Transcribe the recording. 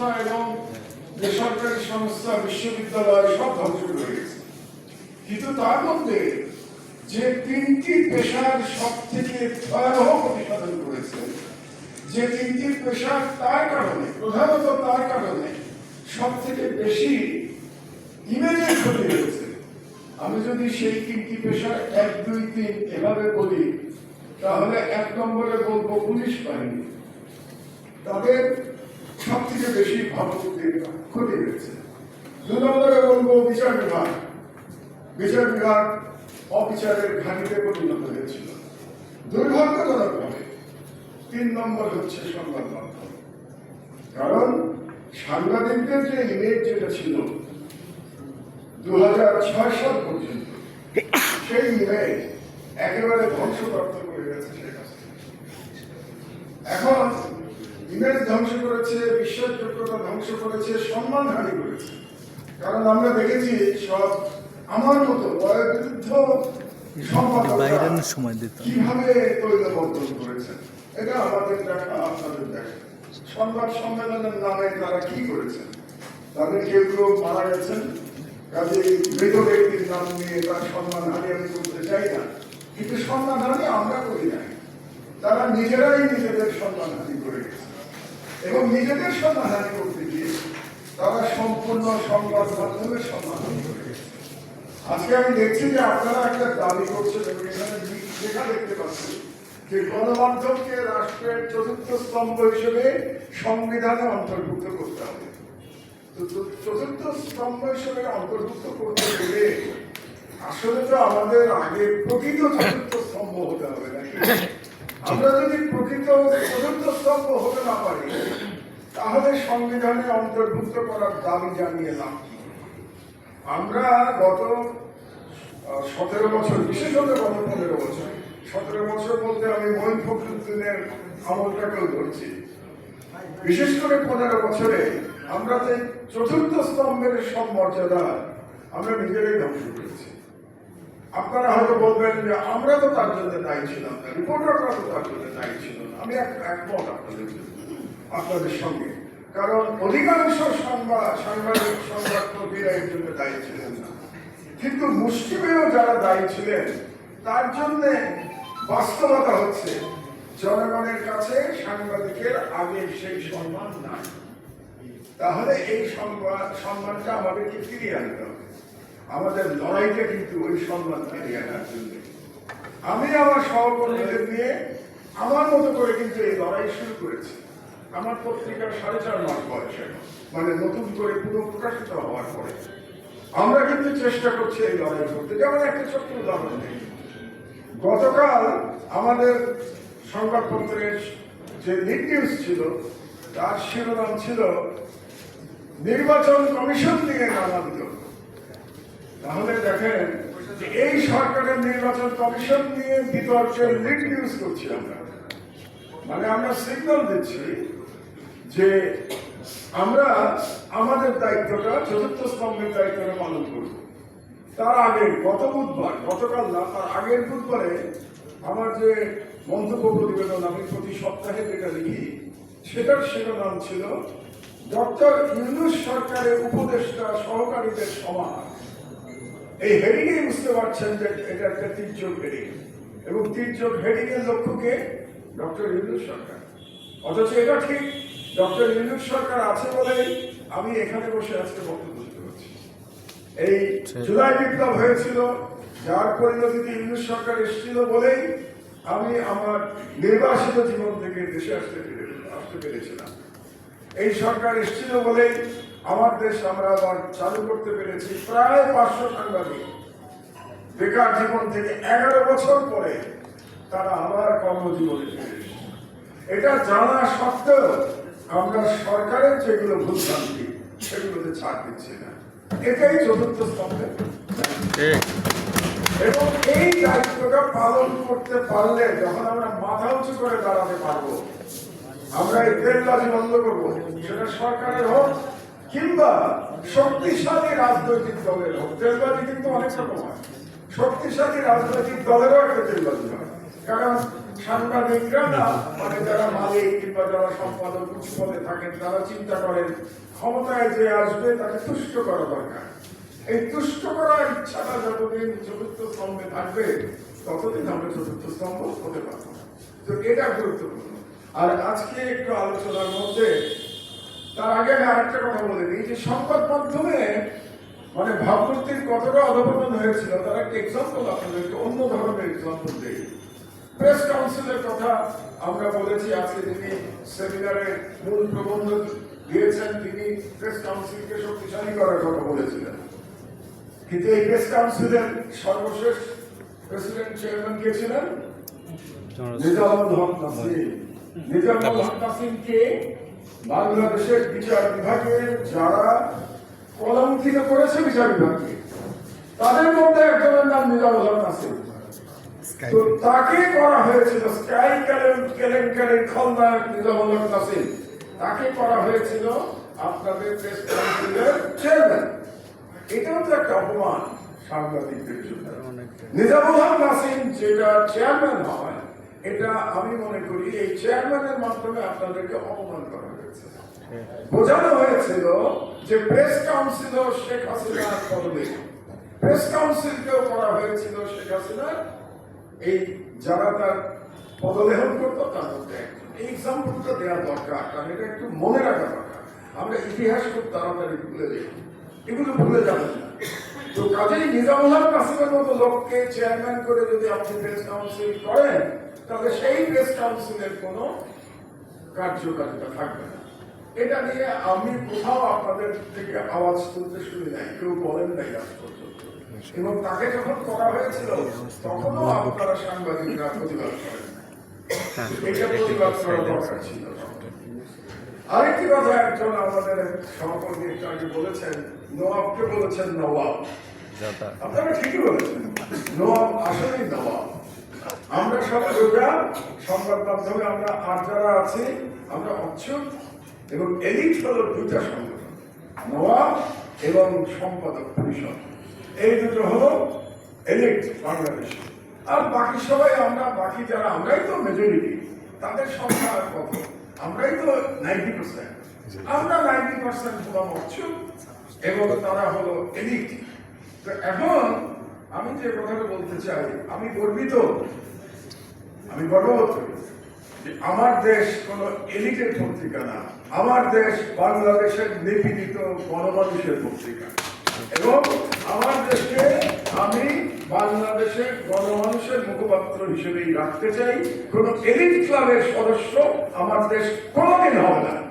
সংস্থা এবং বেসরকারি সংস্থা, বিশ্ববিদ্যালয় সব ধ্বংস করে গেছে। কিন্তু তার মধ্যে যে তিনটি পেশার সব থেকে ভয়াবহ ক্ষতি সাধন করেছে, যে তিনটি পেশা তার কারণে, প্রধানত তার কারণে সব থেকে বেশি ইমেজের ক্ষতি হয়েছে আমি যদি সেই তিনটি পেশা এক, দুই, তিন এভাবে বলি, তাহলে এক নম্বরে বলব পুলিশ বাহিনী। তাদের বেশি ভাবমূর্তির ক্ষতি হয়েছে। দু নম্বরে বলব বিচার বিভাগ বিচার বিভাগ অবিচারের ঘাটিতে পরিণত হয়েছিল। দুর্ভাগ্যজনকভাবে তিন নম্বর হচ্ছে সংবাদ মাধ্যম। কারণ সাংবাদিকদের যে ইমেজ যেটা ছিল দু হাজার ছয় সাল পর্যন্ত, সেই ইমেজ একেবারে ধ্বংসপ্রাপ্ত করে গেছে শেখ হাসিনা। এখন ইমেজ ধ্বংস করেছে বিশ্বাসযোগ্যতা ধ্বংস করেছে সম্মানহানি করেছে। কারণ আমরা দেখেছি সব আমার মতো বয়োবৃদ্ধ সম্পাদকরা সময় দিত। কীভাবে করেছেন এটা আমাদের দেখা আপনাদের দেখা। সংবাদ সম্মেলনের নামে তারা কি করেছেন তাদের কেউ কেউ মারা গেছেন। কাজে মৃত ব্যক্তির নাম নিয়ে তার সম্মান হানি আমি করতে চাই না। কিন্তু সম্মান হানি আমরা করি নাই তারা নিজেরাই নিজেদের সম্মান হানি করে এবং নিজেদের সম্মান হানি করতে গিয়ে তারা সম্পূর্ণ সংবাদ মাধ্যমের সমাধান হানি করে আজকে আমি দেখছি যে আপনারা একটা দাবি করছেন এবং এখানে লেখা দেখতে পাচ্ছি যে গণমাধ্যমকে রাষ্ট্রের চতুর্থ স্তম্ভ হিসেবে সংবিধানে অন্তর্ভুক্ত করতে হবে। চতুর্থ স্তম্ভ হিসেবে অন্তর্ভুক্ত করতে গেলে আসলে তো আমাদের আগে প্রকৃত চতুর্থ স্তম্ভ হতে হবে নাকি? আমরা যদি প্রকৃত চতুর্থ স্তম্ভ হতে না পারি, তাহলে সংবিধানে অন্তর্ভুক্ত করার দাবি জানিয়ে কি? আমরা গত সতেরো বছর বিশেষত গত পনেরো বছর, সতেরো বছর বলতে আমি মহিন ফখরুদ্দিনের আমলটাকেও ধরছি। বিশেষ করে পনেরো বছরে আমরা যে চতুর্থ স্তম্ভের সব মর্যাদা আমরা নিজেরাই ধ্বংস করেছি। আপনারা হয়তো বলবেন যে আমরা তো তার জন্য দায়ী ছিলাম না রিপোর্টাররা তো তার জন্য দায়ী ছিল না। আমি এক- একমত আপনাদের আপনাদের সঙ্গে। কারণ অধিকাংশ সংবাদ সাংবাদিক সংবাদকর্মীরা এর জন্য দায়ী ছিলেন না। কিন্তু মুসলিমেও যারা দায়ী ছিলেন, তার জন্য বাস্তবতা হচ্ছে, জনগণের কাছে সাংবাদিকের আগে সেই সম্মান নাই। তাহলে এই সংবাদ সম্মানটা আমাদেরকে ফিরিয়ে আনতে হবে। আমাদের লড়াইটা কিন্তু ওই সম্মান ফিরিয়ে আনার জন্য। আমি আমার সহকর্মীদের নিয়ে আমার মতো করে কিন্তু এই লড়াই শুরু করেছি। আমার পত্রিকার সাড়ে চার মাস বয়স মানে নতুন করে পুরো প্রকাশিত হওয়ার পরে। আমরা কিন্তু চেষ্টা করছি এই লড়াই করতে। যেমন একটা ছোট্ট উদাহরণ দিই। গতকাল আমাদের সংবাদপত্রের যে লিড নিউজ ছিল, তার শিরোনাম ছিল, নির্বাচন কমিশন নিয়ে বিতর্ক। তাহলে দেখেন যে এই সরকারের নির্বাচন কমিশন নিয়ে বিতর্কের লিড নিউজ করছি আমরা। মানে আমরা সিগন্যাল দিচ্ছি যে আমরা আমাদের দায়িত্বটা, চতুর্থ স্তম্ভের দায়িত্বটা পালন করব। তার আগে গত বুধবার, গতকাল না, তার আগের বুধবারে আমার যে মন্তব্য প্রতিবেদন আমি প্রতি সপ্তাহে যেটা লিখি, সেটার শিরোনাম ছিল, ডক্টর ইউনুস সরকারের উপদেষ্টা সহকারীদের সমাহার এই হেডিং এ বুঝতে পারছেন যে এটা একটা তির্যক হেডিং। এবং তির্যক হেডিং এর লক্ষ্যকে ডক্টর ইউনুস সরকার। অথচ এটা ঠিক ডক্টর ইউনুস সরকার আছে বলেই আমি এখানে বসে আজকে বক্তব্য দিতে পারছি। এই জুলাই বিপ্লব হয়েছিল যার পরিণতিতে ইংলিশ সরকার এসেছিল বলেই আমি আমার নির্বাসিত জীবন থেকে দেশে আসতে পেরে আসতে পেরেছিলাম। এই সরকার এসেছিল বলেই আমার দেশ আমরা আবার চালু করতে পেরেছি প্রায় পাঁচশো সাংবাদিক। বেকার জীবন থেকে এগারো বছর পরে তারা আবার কর্মজীবনে ফিরে এটা জানা সত্ত্বেও আমরা সরকারের যেগুলো ভুলভ্রান্তি, সেগুলোতে ছাড় দিচ্ছি না। এটাই চতুর্থ স্তম্ভের এবং এই দায়িত্বটা পালন করতে পারলে যখন আমরা মাথা উঁচু করে দাঁড়াতে পারব, আমরা এই তেলবাজি বন্ধ করব, সেটা সরকারের হোক কিংবা শক্তিশালী রাজনৈতিক দলের হোক তেলবাজি কিন্তু অনেক রকম শক্তিশালী রাজনৈতিক দলেরও একটা তেলবাজি হয়। কারণ সাংবাদিকরা না মানে যারা মালিক কিংবা যারা সম্পাদক উচ্চ পদে থাকেন, তারা চিন্তা করেন, ক্ষমতায় যে আসবে তাকে তুষ্ট করা দরকার। এই তুষ্ট করার ইচ্ছাটা যতদিন চতুর্থ স্তম্ভে থাকবে, ততদিন আমরা চতুর্থ স্তম্ভ হতে পারব তো এটা গুরুত্বপূর্ণ। আর আজকে একটু আলোচনার মধ্যে তার আগে আমি আরেকটা কথা বলে দিই। যে সংবাদ মাধ্যমে মানে ভাবমূর্তির কতটা অধপতন হয়েছিল তার একটা এক্সাম্পল আপনাদেরকে অন্য ধরনের এক্সাম্পল দিই। প্রেস কাউন্সিলের কথা আমরা বলেছি আজকে তিনি সেমিনারে মূল প্রবন্ধ দিয়েছেন তিনি প্রেস কাউন্সিলকে শক্তিশালী করার কথা বলেছিলেন। কিন্তু এই প্রেস কাউন্সিলের সর্বশেষ প্রেসিডেন্ট চেয়ারম্যান কে ছিলেন? নিজামুল হক নাসিম। নিজামুল হক নাসিমকে বাংলাদেশের বিচার বিভাগের যারা কলঙ্কিত করেছে বিচার বিভাগকে তাদের মধ্যে একজনের নাম নিজামুল হক তো তাকে করা হয়েছিল স্কাই কেলেঙ্কারির খলনায়ক নিজামুল হক তাকে করা হয়েছিল আপনাদের প্রেস কাউন্সিলের চেয়ারম্যান এটাও তো একটা অপমান সাংবাদিকদের জন্য। নিজামুল হক নাসিম যেটা চেয়ারম্যান হয় এটা আমি মনে করি এই চেয়ারম্যানের মাধ্যমে আপনাদেরকে অপমান করা বোঝানো হয়েছিল যে প্রেস কাউন্সিল শেখ হাসিনার পদবী প্রেস কাউন্সিলকেও করা হয়েছিল শেখ হাসিনার এই যারা তার পদলেহন করতো, তার মধ্যে এই এক্সাম্পলটা দেওয়া দরকার, কারণ এটা একটু মনে রাখা দরকার। আমরা ইতিহাস খুব তাড়াতাড়ি ভুলে যাই। এগুলো ভুলে না। তো কাজেই নিজামুল হক কাসিমের মতো লোককে চেয়ারম্যান করে যদি আপনি প্রেস কাউন্সিল করেন, তাহলে সেই প্রেস কাউন্সিলের কোনো কার্যকারিতা থাকবে না। এটা নিয়ে আমি কোথাও আপনাদের থেকে আওয়াজ তুলতে শুনি নাই, কেউ বলেন নাই আজ পর্যন্ত। এবং তাকে যখন করা হয়েছিল, তখনও আপনারা সাংবাদিকরা প্রতিবাদ করেন আরেকটি কথা একজন আমাদের সহকর্মী একটু আগে বলেছেন বলেছেন নবাব আপনারা ঠিকই বলেছেন নবাব আসলেই নবাব আমরা সব সংবাদ মাধ্যমে আমরা আর যারা আছি, আমরা অচ্ছুক এবং এলিট হলো দুইটা সংগঠন, নবাব এবং সম্পাদক পরিষদ। এই দুটো হলো এলিট বাংলাদেশ। আর বাকি সবাই আমরা, বাকি যারা, আমরাই তো মেজরিটি তাদের সংখ্যা কত? আমরাই তো নাইনটি পার্সেন্ট আমরা নাইনটি পার্সেন্ট হলাম অচ্ছুক এবং তারা হলো এলিট। তো এখন আমি যে কথাটা বলতে চাই, আমি গর্বিত, আমি গর্ববোধ করি যে আমার দেশ কোন এলিটের পত্রিকা না। আমার দেশ বাংলাদেশের নিপীড়িত গণমানুষের পত্রিকা। এবং আমার দেশকে আমি বাংলাদেশের গণমানুষের মুখপাত্র হিসেবেই রাখতে চাই। কোন এলিট ক্লাবের সদস্য আমার দেশ কোনোদিন হবে না।